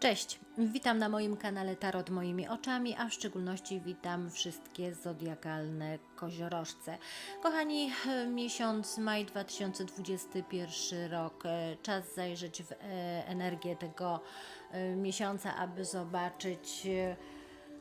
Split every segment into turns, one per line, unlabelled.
Cześć, witam na moim kanale Tarot moimi oczami, a w szczególności witam wszystkie zodiakalne koziorożce. Kochani, miesiąc maj 2021 rok, czas zajrzeć w e, energię tego e, miesiąca, aby zobaczyć e,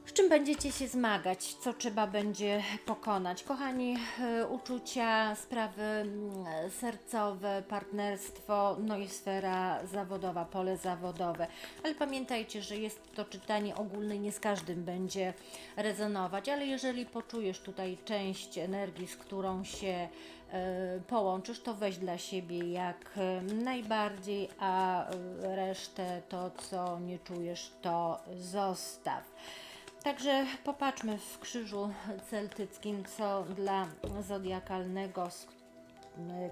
z czym będziecie się zmagać, co trzeba będzie pokonać. Kochani, e, uczucia, sprawy mm, sercowe, partnerstwo, no i sfera zawodowa, pole zawodowe. Ale pamiętajcie, że jest to czytanie ogólne, nie z każdym będzie rezonować, ale jeżeli poczujesz tutaj część energii, z którą się e, połączysz, to weź dla siebie jak e, najbardziej, a resztę to, co nie czujesz, to zostaw. Także popatrzmy w krzyżu celtyckim, co dla zodiakalnego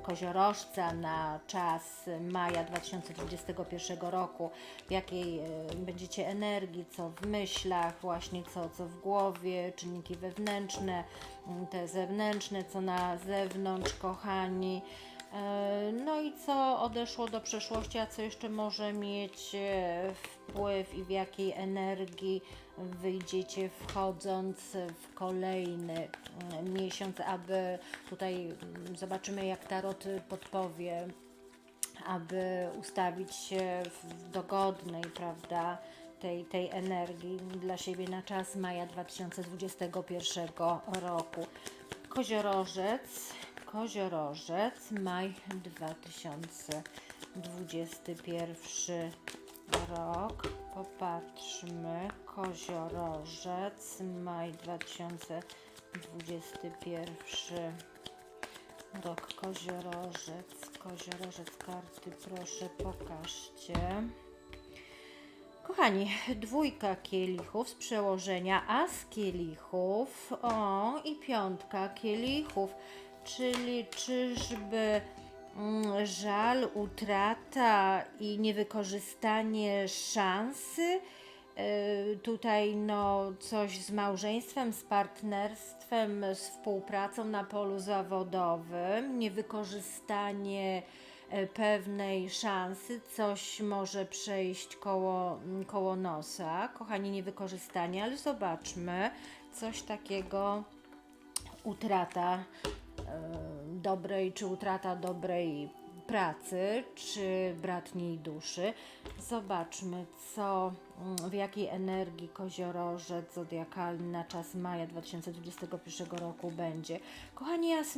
koziorożca na czas maja 2021 roku, w jakiej e, będziecie energii, co w myślach, właśnie co, co w głowie, czynniki wewnętrzne, te zewnętrzne, co na zewnątrz, kochani. E, No i co odeszło do przeszłości, a co jeszcze może mieć e, wpływ i w jakiej energii wyjdziecie wchodząc w kolejny mm, miesiąc, aby tutaj mm, zobaczymy jak Tarot podpowie, aby ustawić się w dogodnej, prawda, tej, tej energii dla siebie na czas maja 2021 roku. Koziorożec, koziorożec, maj 2021 rok. Popatrzmy, koziorożec, maj 2021 rok. Koziorożec, koziorożec, karty proszę pokażcie. Kochani, dwójka kielichów z przełożenia as kielichów, o i piątka kielichów, czyli czyżby żal, utrata i niewykorzystanie szansy? Y, Tutaj no coś z małżeństwem, z partnerstwem, z współpracą na polu zawodowym, niewykorzystanie e, pewnej szansy, coś może przejść koło, mm, koło nosa. Kochani, niewykorzystanie, ale zobaczmy, coś takiego utrata dobrej, czy utrata dobrej pracy, czy bratniej duszy. Zobaczmy, co, mm, w jakiej energii koziorożec zodiakalny na czas maja 2021 roku będzie. Kochani, jas.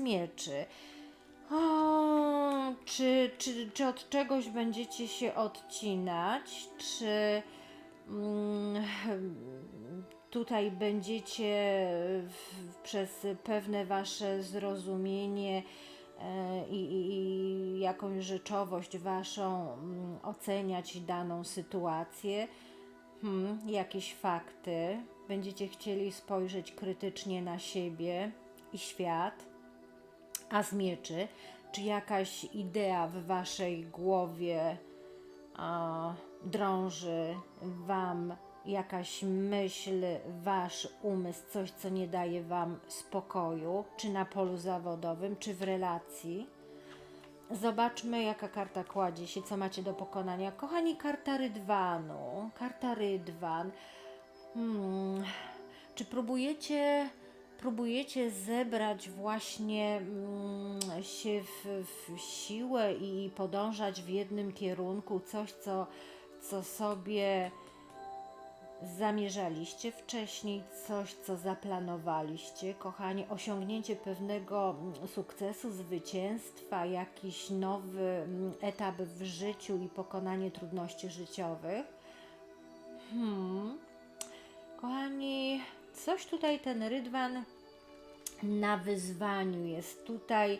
O, czy, czy, czy od czegoś będziecie się odcinać? Czy mm, tutaj będziecie w, przez pewne wasze zrozumienie e, i, i, i jakąś rzeczowość waszą mm, oceniać daną sytuację, hmm, jakieś fakty, będziecie chcieli spojrzeć krytycznie na siebie i świat, a z mieczy, czy jakaś idea w waszej głowie a, drąży wam jakaś myśl, wasz umysł, coś, co nie daje wam spokoju, czy na polu zawodowym, czy w relacji. Zobaczmy, jaka karta kładzie się, co macie do pokonania. Kochani, karta Rydwanu. Karta Rydwan. Hmm. Czy próbujecie, próbujecie zebrać właśnie mm, się w, w siłę i podążać w jednym kierunku, coś, co, co sobie zamierzaliście wcześniej, coś, co zaplanowaliście, kochani, osiągnięcie pewnego mm, sukcesu, zwycięstwa, jakiś nowy mm, etap w życiu i pokonanie trudności życiowych. Hmm. Kochani, coś tutaj ten rydwan na wyzwaniu jest. Tutaj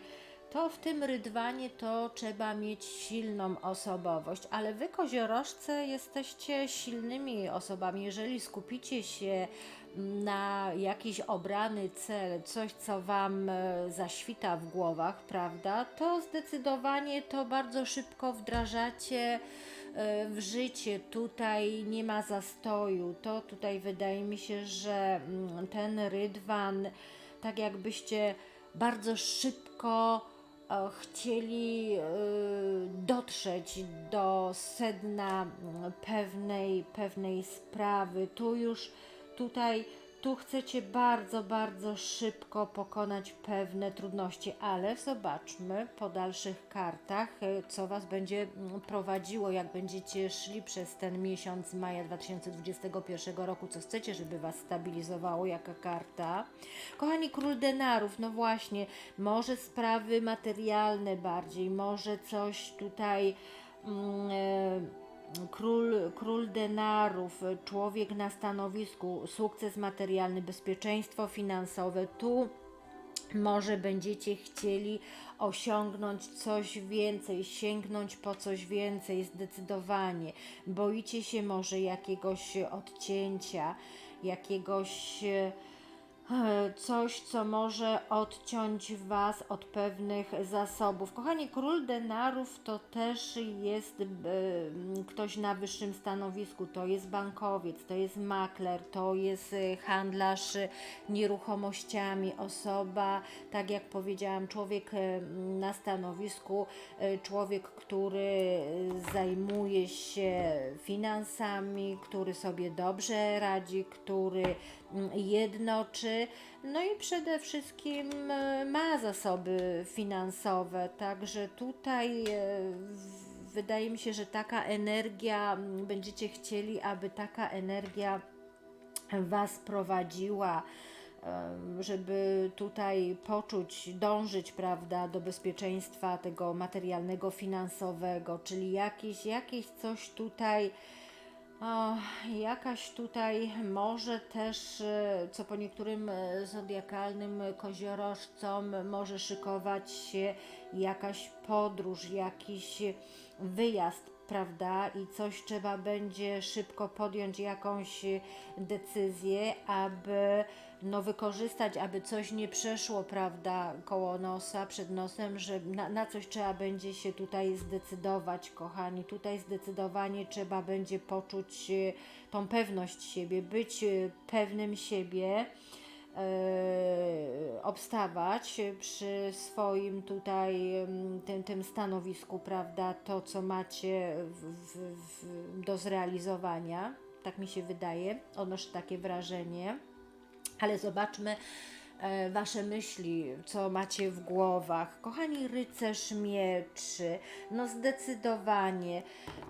to w tym rydwanie to trzeba mieć silną osobowość, ale wy koziorożce jesteście silnymi osobami. Jeżeli skupicie się na jakiś obrany cel, coś co wam e, zaświta w głowach, prawda, to zdecydowanie to bardzo szybko wdrażacie e, w życie. Tutaj nie ma zastoju. To tutaj wydaje mi się, że mm, ten rydwan tak jakbyście bardzo szybko chcieli e, dotrzeć do sedna mm, pewnej, pewnej sprawy. Tu już tutaj tu chcecie bardzo, bardzo szybko pokonać pewne trudności, ale zobaczmy po dalszych kartach, e, co Was będzie mm, prowadziło, jak będziecie szli przez ten miesiąc maja 2021 roku, co chcecie, żeby Was stabilizowało, jaka karta. Kochani, król denarów, no właśnie, może sprawy materialne bardziej, może coś tutaj. E, Król, król denarów, człowiek na stanowisku, sukces materialny, bezpieczeństwo finansowe. Tu może będziecie chcieli osiągnąć coś więcej, sięgnąć po coś więcej, zdecydowanie. Boicie się może jakiegoś odcięcia, jakiegoś coś, co może odciąć Was od pewnych zasobów. Kochani, król denarów to też jest ktoś na wyższym stanowisku, to jest bankowiec, to jest makler, to jest e, handlarz nieruchomościami, osoba, tak jak powiedziałam, człowiek e, na stanowisku, człowiek, który zajmuje się finansami, który sobie dobrze radzi, który jednoczy, no i przede wszystkim e, ma zasoby finansowe, także tutaj e, wydaje mi się, że taka energia, będziecie chcieli, aby taka energia Was prowadziła, em, żeby tutaj poczuć, dążyć, prawda, do bezpieczeństwa tego materialnego, finansowego, czyli jakieś, jakieś coś tutaj. O, jakaś tutaj może też, e, co po niektórym e, zodiakalnym koziorożcom może szykować się jakaś podróż, jakiś wyjazd, prawda? I coś trzeba będzie szybko podjąć, jakąś decyzję, aby no, wykorzystać, aby coś nie przeszło, prawda, koło nosa, przed nosem, że na, na coś trzeba będzie się tutaj zdecydować, kochani. Tutaj zdecydowanie trzeba będzie poczuć e, tą pewność siebie, być e, pewnym siebie obstawać przy swoim tutaj tym, tym stanowisku, prawda, to co macie w, w, w, do zrealizowania. Tak mi się wydaje, odnoszę takie wrażenie. Ale zobaczmy e, Wasze myśli, co macie w głowach. Kochani rycerz mieczy, no zdecydowanie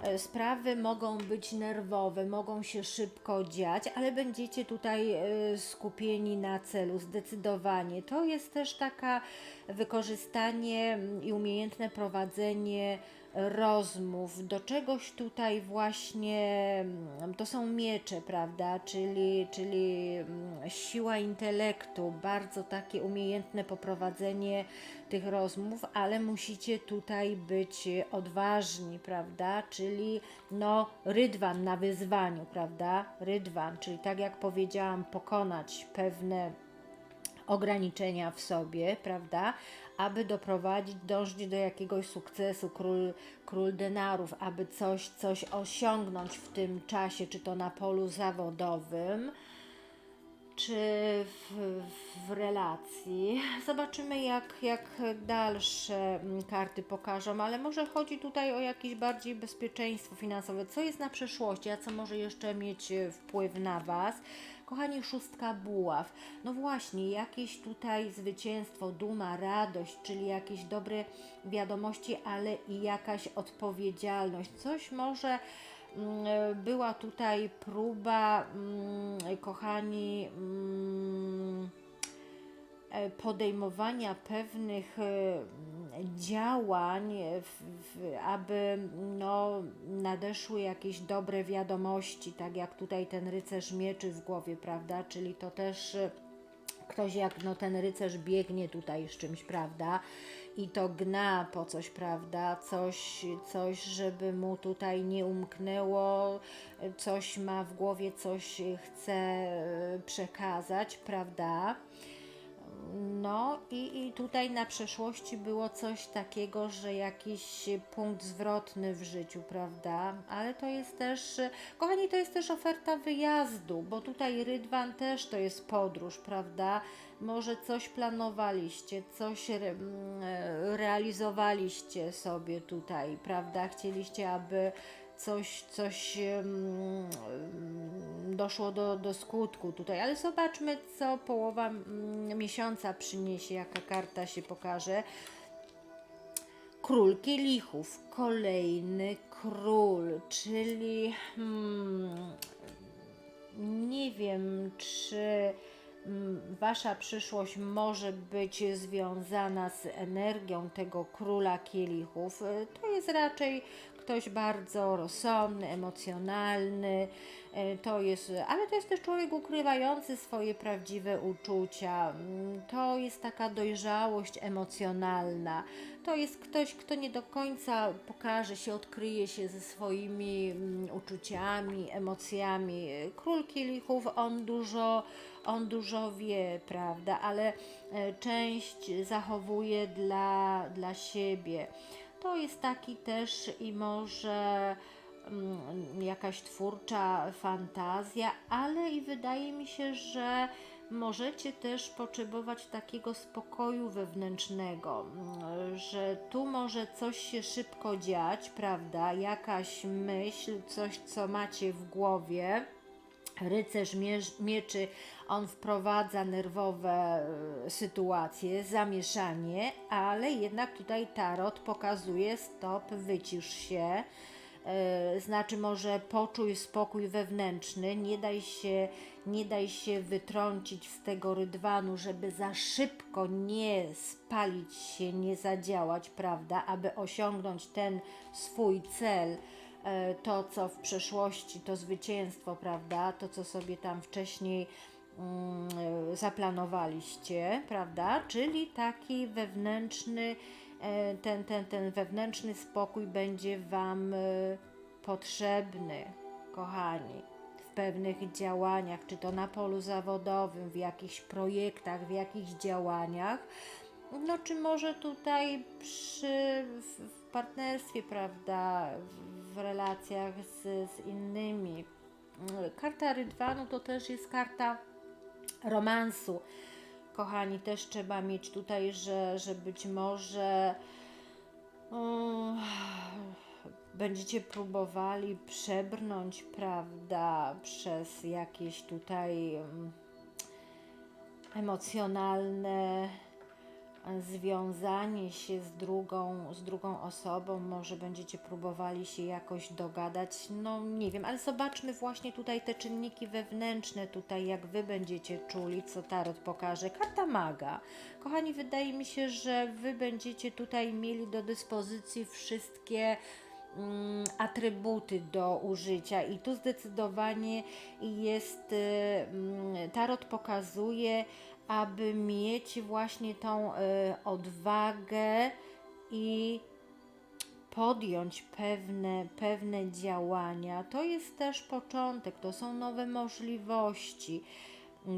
e, sprawy mogą być nerwowe, mogą się szybko dziać, ale będziecie tutaj e, skupieni na celu, zdecydowanie. To jest też taka wykorzystanie i umiejętne prowadzenie rozmów, do czegoś tutaj właśnie, mm, to są miecze, prawda, czyli, czyli mm, siła intelektu, bardzo takie umiejętne poprowadzenie tych rozmów, ale musicie tutaj być odważni, prawda, czyli no rydwan na wyzwaniu, prawda, rydwan, czyli tak jak powiedziałam, pokonać pewne ograniczenia w sobie, prawda? Aby doprowadzić, dążyć do jakiegoś sukcesu, król, król denarów, aby coś, coś osiągnąć w tym czasie, czy to na polu zawodowym, czy w, w relacji. Zobaczymy, jak, jak dalsze mm, karty pokażą, ale może chodzi tutaj o jakieś bardziej bezpieczeństwo finansowe. Co jest na przeszłości, a co może jeszcze mieć e, wpływ na Was? Kochani, szóstka buław. No właśnie, jakieś tutaj zwycięstwo, duma, radość, czyli jakieś dobre wiadomości, ale i jakaś odpowiedzialność. Coś może mm, była tutaj próba, mm, kochani, mm, podejmowania pewnych e, działań, aby no, nadeszły jakieś dobre wiadomości, tak jak tutaj ten rycerz mieczy w głowie, prawda? Czyli to też e, ktoś jak no, ten rycerz biegnie tutaj z czymś, prawda? I to gna po coś, prawda? Coś, coś, żeby mu tutaj nie umknęło, coś ma w głowie, coś chce e, przekazać, prawda? No i, i tutaj na przeszłości było coś takiego, że jakiś punkt zwrotny w życiu, prawda? Ale to jest też, kochani, to jest też oferta wyjazdu, bo tutaj Rydwan też to jest podróż, prawda? Może coś planowaliście, coś re, mm, realizowaliście sobie tutaj, prawda? Chcieliście, aby coś, coś doszło do, do skutku tutaj, ale zobaczmy, co połowa mm, miesiąca przyniesie, jaka karta się pokaże. Król kielichów, kolejny król, czyli hmm, nie wiem, czy mm, wasza przyszłość może być związana z energią tego króla kielichów. To jest raczej ktoś bardzo rozsądny, emocjonalny. y, To jest, ale to jest też człowiek ukrywający swoje prawdziwe uczucia. Mm, To jest taka dojrzałość emocjonalna. To jest ktoś, kto nie do końca pokaże się, odkryje się ze swoimi mm, uczuciami, emocjami. Król kielichów, on dużo, on dużo wie, prawda, ale e, część zachowuje dla, dla siebie. To jest taki też i może mm, jakaś twórcza fantazja, ale i wydaje mi się, że możecie też potrzebować takiego spokoju wewnętrznego, mm, że tu może coś się szybko dziać, prawda? Jakaś myśl, coś, co macie w głowie. Rycerz mieczy, on wprowadza nerwowe e, sytuacje, zamieszanie, ale jednak tutaj tarot pokazuje stop, wycisz się. E, znaczy może poczuj spokój wewnętrzny, nie daj się, nie daj się wytrącić z tego rydwanu, żeby za szybko nie spalić się, nie zadziałać, prawda, aby osiągnąć ten swój cel to, co w przeszłości, to zwycięstwo, prawda, to, co sobie tam wcześniej mm, e, zaplanowaliście, prawda, czyli taki wewnętrzny, e, ten, ten, ten wewnętrzny spokój będzie Wam e, potrzebny, kochani, w pewnych działaniach, czy to na polu zawodowym, w jakichś projektach, w jakichś działaniach, no czy może tutaj przy, w partnerstwie, prawda, w, relacjach z, z innymi. Karta Rydwanu to też jest karta romansu. Kochani, też trzeba mieć tutaj, że, że być może mm, będziecie próbowali przebrnąć, prawda, przez jakieś tutaj mm, emocjonalne związanie się z drugą, z drugą osobą, może będziecie próbowali się jakoś dogadać, no nie wiem, ale zobaczmy właśnie tutaj te czynniki wewnętrzne, tutaj jak Wy będziecie czuli, co Tarot pokaże. Karta Maga. Kochani, wydaje mi się, że Wy będziecie tutaj mieli do dyspozycji wszystkie mm, atrybuty do użycia i tu zdecydowanie jest, y, mm, tarot pokazuje, aby mieć właśnie tą y, odwagę i podjąć pewne, pewne działania. To jest też początek, to są nowe możliwości,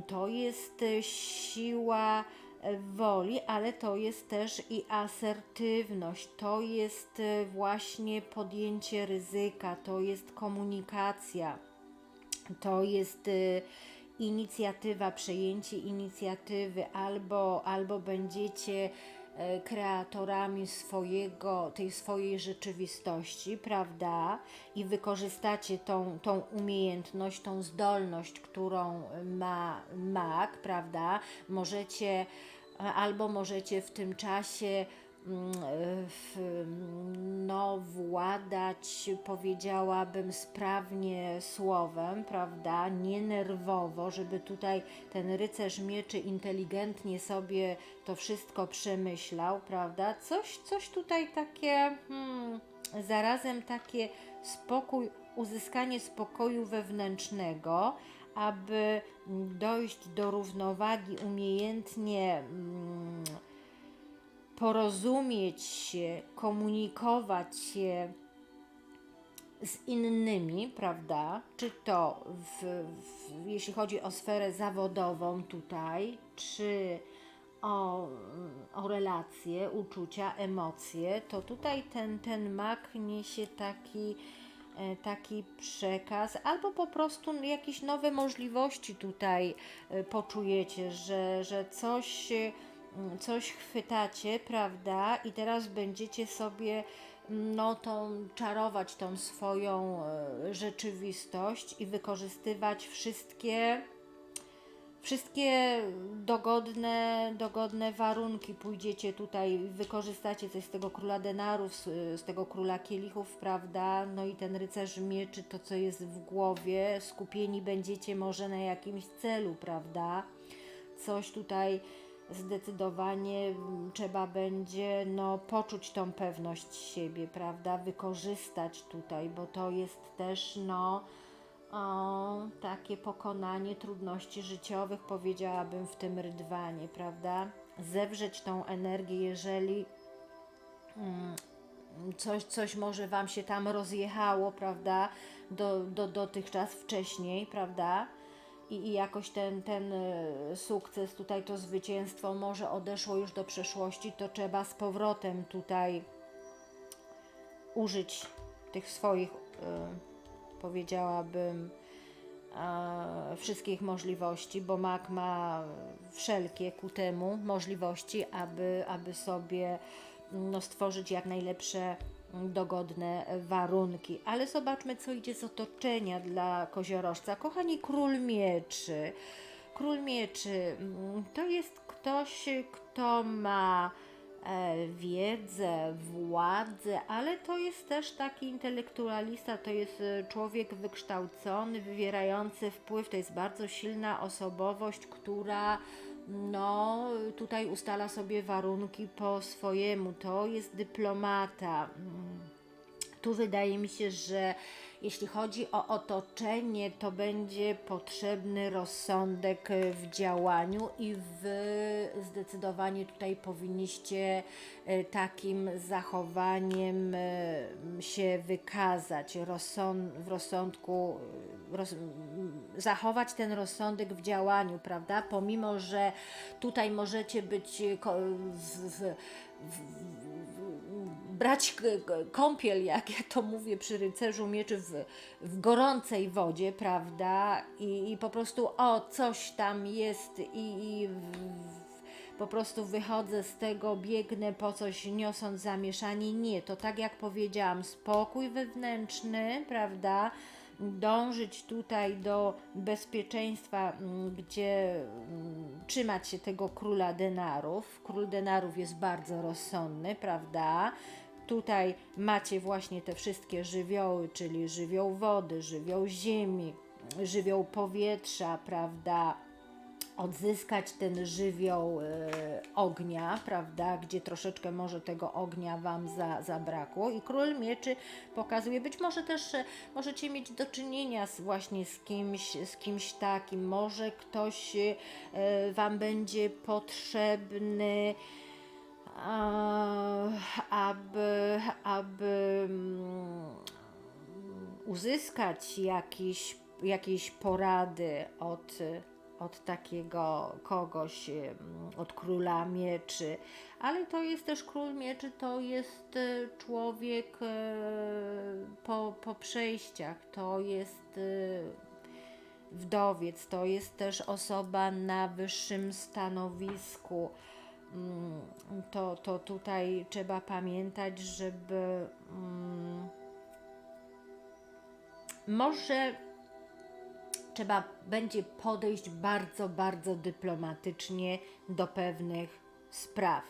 to jest y, siła e, woli, ale to jest też i asertywność, to jest y, właśnie podjęcie ryzyka, to jest komunikacja, to jest y, inicjatywa, przejęcie inicjatywy, albo, albo będziecie e, kreatorami swojego, tej swojej rzeczywistości, prawda? I wykorzystacie tą, tą umiejętność, tą zdolność, którą ma mag, prawda? Możecie albo możecie w tym czasie mm, w, władać, powiedziałabym, sprawnie słowem, prawda? Nie nerwowo, żeby tutaj ten rycerz mieczy inteligentnie sobie to wszystko przemyślał, prawda? Coś, coś tutaj takie, hmm, zarazem takie spokój, uzyskanie spokoju wewnętrznego, aby dojść do równowagi umiejętnie. Porozumieć się, komunikować się z innymi, prawda? Czy to w, w, jeśli chodzi o sferę zawodową tutaj, czy o, o relacje, uczucia, emocje, to tutaj ten, ten mak niesie taki, e, taki przekaz, albo po prostu jakieś nowe możliwości tutaj e, poczujecie, że, że coś, coś chwytacie, prawda? I teraz będziecie sobie no, tą, czarować tą swoją e, rzeczywistość i wykorzystywać wszystkie wszystkie dogodne, dogodne warunki pójdziecie tutaj, wykorzystacie coś z tego króla denarów, z, z tego króla kielichów, prawda? No i ten rycerz mieczy, to co jest w głowie, skupieni będziecie może na jakimś celu, prawda? Coś tutaj zdecydowanie mm, trzeba będzie no, poczuć tą pewność siebie, prawda? Wykorzystać tutaj, bo to jest też no o, takie pokonanie trudności życiowych, powiedziałabym, w tym rydwanie, prawda? Zewrzeć tą energię, jeżeli mm, coś, coś może Wam się tam rozjechało, prawda? Do, do, dotychczas wcześniej, prawda? I, I jakoś ten, ten e, sukces, tutaj to zwycięstwo może odeszło już do przeszłości, to trzeba z powrotem tutaj użyć tych swoich, e, powiedziałabym, wszystkich możliwości, bo mak ma wszelkie ku temu możliwości, aby, aby sobie no, stworzyć jak najlepsze dogodne warunki. Ale zobaczmy, co idzie z otoczenia dla koziorożca. Kochani, król mieczy. Król mieczy mm, to jest ktoś, kto ma e, wiedzę, władzę, ale to jest też taki intelektualista, to jest e, człowiek wykształcony, wywierający wpływ, to jest bardzo silna osobowość, która no, tutaj ustala sobie warunki po swojemu, to jest dyplomata. Mm. Tu wydaje mi się, że jeśli chodzi o otoczenie, to będzie potrzebny rozsądek w działaniu i wy zdecydowanie tutaj powinniście e, takim zachowaniem e, się wykazać, rozsąd, w rozsądku, e, roz, zachować ten rozsądek w działaniu, prawda? Pomimo, że tutaj możecie być w, w, w, brać kąpiel, jak ja to mówię przy rycerzu mieczy, w, w gorącej wodzie, prawda? I, I po prostu o, coś tam jest i, i w, po prostu wychodzę z tego, biegnę po coś, niosąc zamieszanie. Nie, to tak jak powiedziałam, spokój wewnętrzny, prawda? Dążyć tutaj do bezpieczeństwa, gdzie trzymać się tego króla denarów. Król denarów jest bardzo rozsądny, prawda? Tutaj macie właśnie te wszystkie żywioły, czyli żywioł wody, żywioł ziemi, żywioł powietrza, prawda? Odzyskać ten żywioł e, ognia, prawda? Gdzie troszeczkę może tego ognia Wam za, zabrakło. I król mieczy pokazuje, być może też e, możecie mieć do czynienia z, właśnie z kimś, z kimś takim. Może ktoś e, Wam będzie potrzebny aby, aby mm, uzyskać jakieś, jakieś porady od, od takiego kogoś, mm, od króla mieczy. Ale to jest też król mieczy, to jest e, człowiek e, po, po przejściach, to jest e, wdowiec, to jest też osoba na wyższym stanowisku. To, to tutaj trzeba pamiętać, żeby mm, może trzeba będzie podejść bardzo, bardzo dyplomatycznie do pewnych spraw.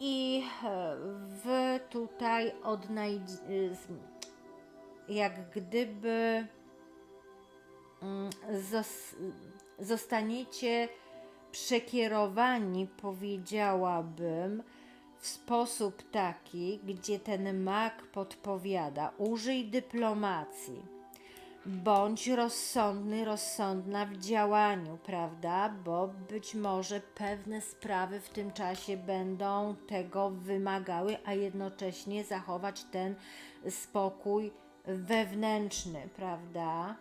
I e, wy tutaj odnajdź, jak gdyby mm, zos, zostaniecie przekierowani, powiedziałabym, w sposób taki, gdzie ten mak podpowiada: użyj dyplomacji, bądź rozsądny, rozsądna w działaniu, prawda? Bo być może pewne sprawy w tym czasie będą tego wymagały, a jednocześnie zachować ten spokój wewnętrzny, prawda?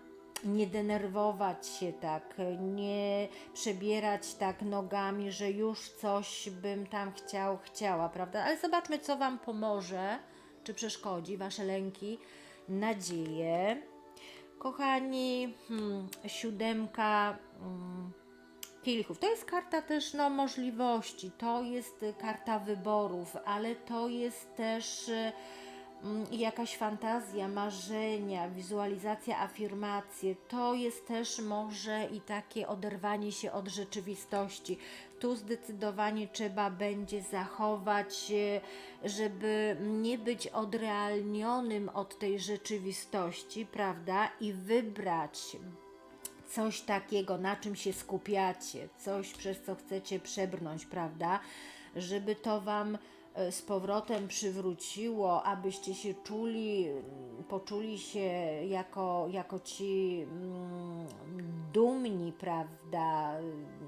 Nie denerwować się tak, nie przebierać tak nogami, że już coś bym tam chciał, chciała, prawda? Ale zobaczmy, co Wam pomoże, czy przeszkodzi Wasze lęki, nadzieję. Kochani, hmm, siódemka hmm, kielichów. To jest karta też no, możliwości, to jest karta wyborów, ale to jest też jakaś fantazja, marzenia, wizualizacja, afirmacje. To jest też może i takie oderwanie się od rzeczywistości. Tu zdecydowanie trzeba będzie zachować, e, żeby nie być odrealnionym od tej rzeczywistości, prawda? I wybrać coś takiego, na czym się skupiacie, coś przez co chcecie przebrnąć, prawda? Żeby to Wam z powrotem przywróciło, abyście się czuli, mm, poczuli się jako, jako ci mm, dumni, prawda,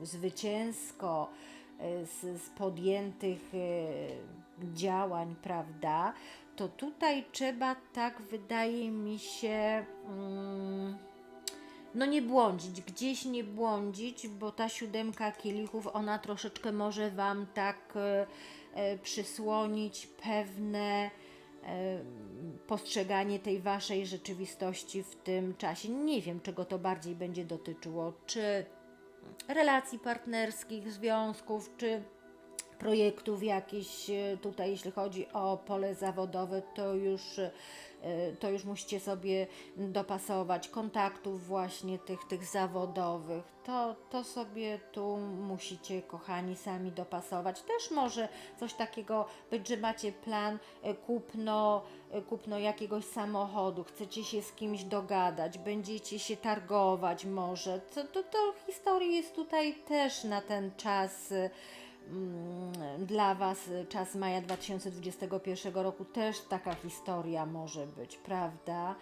zwycięsko e, z, z podjętych e, działań, prawda, to tutaj trzeba, tak wydaje mi się, mm, no nie błądzić, gdzieś nie błądzić, bo ta siódemka kielichów, ona troszeczkę może Wam tak e, e, przysłonić pewne e, postrzeganie tej Waszej rzeczywistości w tym czasie. Nie wiem, czego to bardziej będzie dotyczyło, czy relacji partnerskich, związków, czy projektów jakichś e, tutaj, jeśli chodzi o pole zawodowe, to już, e, to już musicie sobie dopasować kontaktów właśnie tych, tych zawodowych. To, to sobie tu musicie, kochani, sami dopasować. Też może coś takiego być, że macie plan e, kupno, kupno jakiegoś samochodu, chcecie się z kimś dogadać, będziecie się targować może. To, to, to historia jest tutaj też na ten czas dla Was czas maja 2021 roku też taka historia może być, prawda?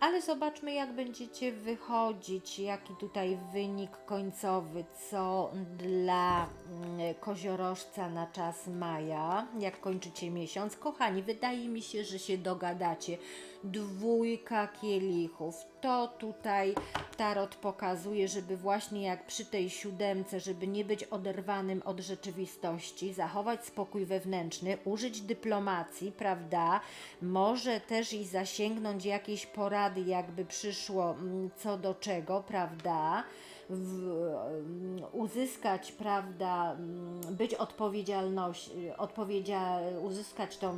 Ale zobaczmy, jak będziecie wychodzić, jaki tutaj wynik końcowy, co dla mm, koziorożca na czas maja, jak kończycie miesiąc. Kochani, wydaje mi się, że się dogadacie. Dwójka kielichów. To tutaj tarot pokazuje, żeby właśnie jak przy tej siódemce, żeby nie być oderwanym od rzeczywistości, zachować spokój wewnętrzny, użyć dyplomacji, prawda? Może też i zasięgnąć jakiejś porady, jakby przyszło mm, co do czego, prawda? W, uzyskać, prawda, mm, być odpowiedzialność, odpowiedzia, uzyskać tą,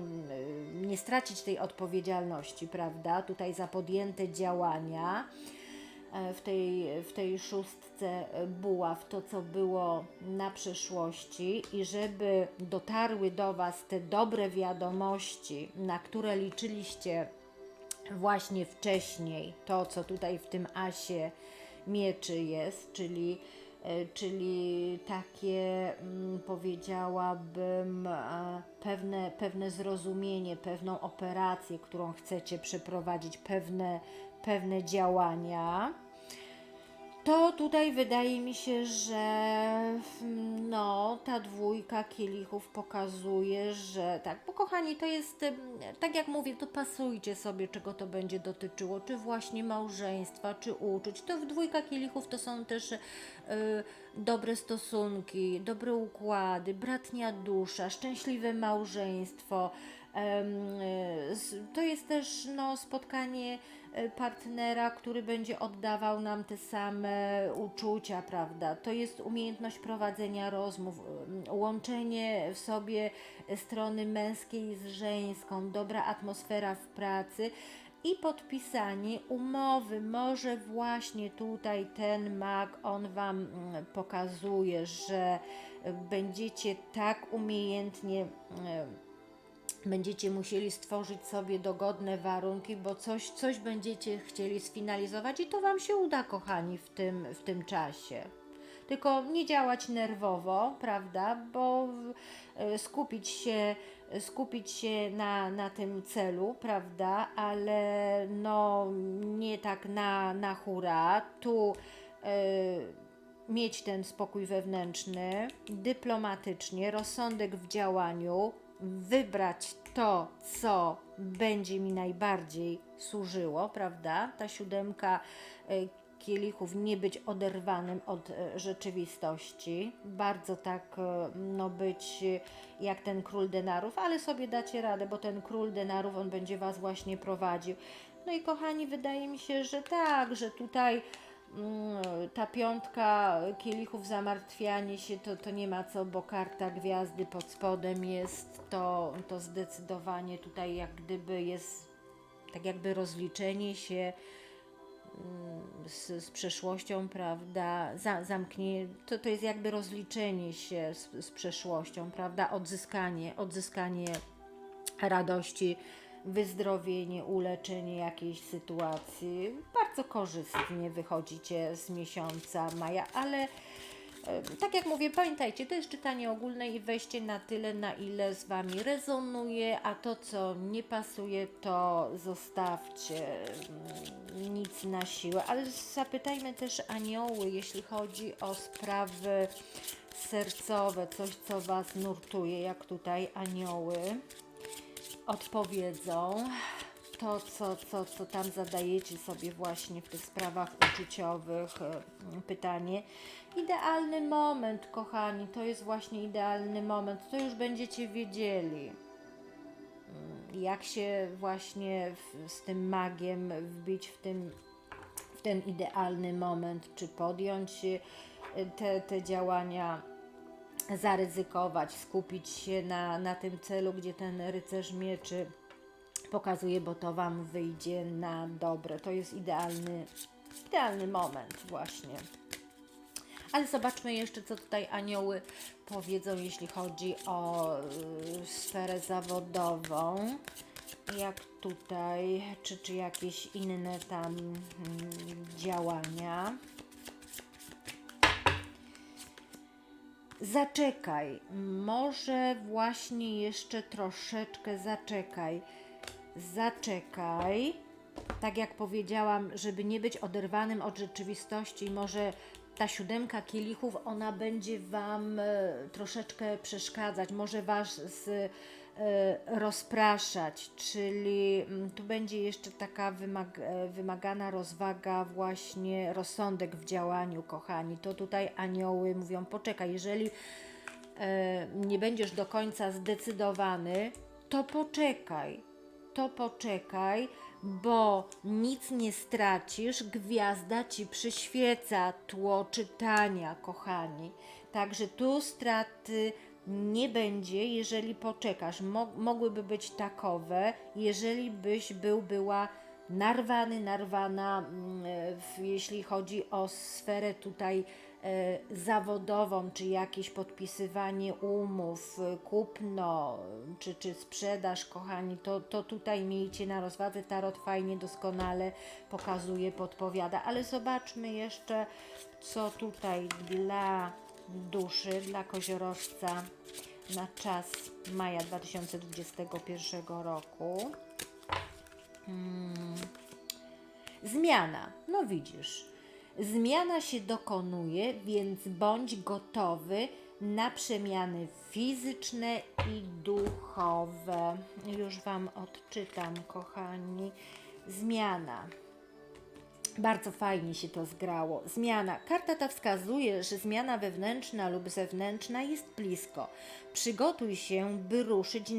nie stracić tej odpowiedzialności, prawda, tutaj za podjęte działania e, w tej, w tej szóstce buław, to co było na przeszłości i żeby dotarły do Was te dobre wiadomości, na które liczyliście właśnie wcześniej, to co tutaj w tym asie mieczy jest, czyli, e, czyli takie mm, powiedziałabym e, pewne, pewne zrozumienie, pewną operację, którą chcecie przeprowadzić, pewne, pewne działania to tutaj wydaje mi się, że no, ta dwójka kielichów pokazuje, że tak, bo kochani, to jest, tak jak mówię, to pasujcie sobie, czego to będzie dotyczyło, czy właśnie małżeństwa, czy uczuć. To w dwójka kielichów to są też y, dobre stosunki, dobre układy, bratnia dusza, szczęśliwe małżeństwo. Y, to jest też no, spotkanie E, partnera, który będzie oddawał nam te same uczucia, prawda? To jest umiejętność prowadzenia rozmów, e, łączenie w sobie strony męskiej z żeńską, dobra atmosfera w pracy i podpisanie umowy. Może właśnie tutaj ten mag, on Wam mm, pokazuje, że będziecie tak umiejętnie e, będziecie musieli stworzyć sobie dogodne warunki, bo coś, coś będziecie chcieli sfinalizować i to Wam się uda, kochani, w tym, w tym czasie. Tylko nie działać nerwowo, prawda? Bo e, skupić się, skupić się na, na tym celu, prawda? Ale no nie tak na, na hura. Tu y, mieć ten spokój wewnętrzny, dyplomatycznie, rozsądek w działaniu, wybrać to, co będzie mi najbardziej służyło, prawda? Ta siódemka e, kielichów nie być oderwanym od e, rzeczywistości. Bardzo tak, e, no być jak ten król denarów, ale sobie dacie radę, bo ten król denarów, on będzie Was właśnie prowadził. No i kochani, wydaje mi się, że tak, że tutaj ta piątka kielichów, zamartwianie się, to, to nie ma co, bo karta gwiazdy pod spodem jest, to, to zdecydowanie tutaj jak gdyby jest tak jakby rozliczenie się mm, z, z przeszłością, prawda, Za, zamknie, to, to jest jakby rozliczenie się z, z przeszłością, prawda, odzyskanie, odzyskanie radości, wyzdrowienie, uleczenie jakiejś sytuacji. Bardzo korzystnie wychodzicie z miesiąca maja, ale tak jak mówię, pamiętajcie, to jest czytanie ogólne i weźcie na tyle, na ile z Wami rezonuje, a to, co nie pasuje, to zostawcie. Nic na siłę. Ale zapytajmy też anioły, jeśli chodzi o sprawy sercowe, coś, co Was nurtuje, jak tutaj anioły odpowiedzą to, co, co, co tam zadajecie sobie właśnie w tych sprawach uczuciowych, e, pytanie. Idealny moment, kochani, to jest właśnie idealny moment, to już będziecie wiedzieli, mm, jak się właśnie w, z tym magiem wbić w, tym, w ten idealny moment, czy podjąć e, te, te działania zaryzykować, skupić się na, na tym celu, gdzie ten rycerz mieczy pokazuje, bo to Wam wyjdzie na dobre. To jest idealny, idealny moment właśnie. Ale zobaczmy jeszcze, co tutaj anioły powiedzą, jeśli chodzi o y, sferę zawodową. Jak tutaj, czy, czy jakieś inne tam mm, działania. Zaczekaj, może właśnie jeszcze troszeczkę zaczekaj. Zaczekaj. Tak jak powiedziałam, żeby nie być oderwanym od rzeczywistości, może ta siódemka kielichów, ona będzie Wam e, troszeczkę przeszkadzać, może Was z, rozpraszać, czyli mm, tu będzie jeszcze taka e, wymagana rozwaga, właśnie rozsądek w działaniu, kochani. To tutaj anioły mówią, poczekaj, jeżeli e, nie będziesz do końca zdecydowany, to poczekaj, to poczekaj, bo nic nie stracisz, gwiazda ci przyświeca tło czytania, kochani. Także tu straty nie będzie, jeżeli poczekasz. Mo mogłyby być takowe, jeżeli byś był, była narwany, narwana, mm, jeśli chodzi o sferę tutaj e, zawodową, czy jakieś podpisywanie umów, e, kupno, czy, czy sprzedaż, kochani, to, to tutaj miejcie na rozwadze. Tarot fajnie, doskonale pokazuje, podpowiada, ale zobaczmy jeszcze, co tutaj dla duszy, dla koziorożca na czas maja 2021 roku. Hmm. Zmiana. No widzisz, zmiana się dokonuje, więc bądź gotowy na przemiany fizyczne i duchowe. Już Wam odczytam, kochani. Zmiana. Bardzo fajnie się to zgrało. Zmiana. Karta ta wskazuje, że zmiana wewnętrzna lub zewnętrzna jest blisko. Przygotuj się, by ruszyć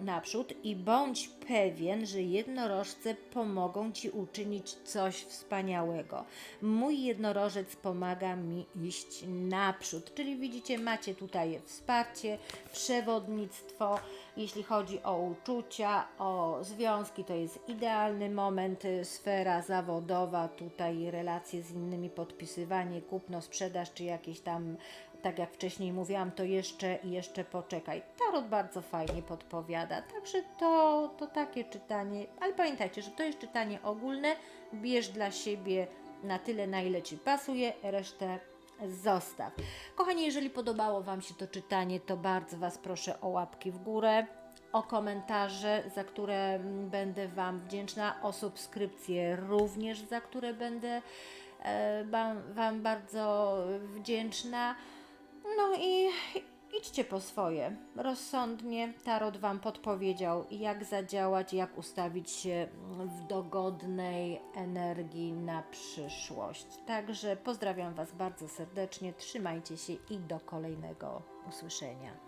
naprzód, i bądź pewien, że jednorożce pomogą Ci uczynić coś wspaniałego. Mój jednorożec pomaga mi iść naprzód. Czyli widzicie, macie tutaj wsparcie, przewodnictwo. Jeśli chodzi o uczucia, o związki, to jest idealny moment. Sfera zawodowa, tutaj relacje z innymi, podpisywanie, kupno, sprzedaż, czy jakieś tam tak jak wcześniej mówiłam, to jeszcze jeszcze poczekaj. Tarot bardzo fajnie podpowiada, także to, to takie czytanie, ale pamiętajcie, że to jest czytanie ogólne, bierz dla siebie na tyle, na ile Ci pasuje, resztę zostaw. Kochani, jeżeli podobało Wam się to czytanie, to bardzo Was proszę o łapki w górę, o komentarze, za które będę Wam wdzięczna, o subskrypcje również, za które będę e, wam bardzo wdzięczna. No i idźcie po swoje. Rozsądnie Tarot Wam podpowiedział, jak zadziałać, jak ustawić się w dogodnej energii na przyszłość. Także pozdrawiam Was bardzo serdecznie, trzymajcie się i do kolejnego usłyszenia.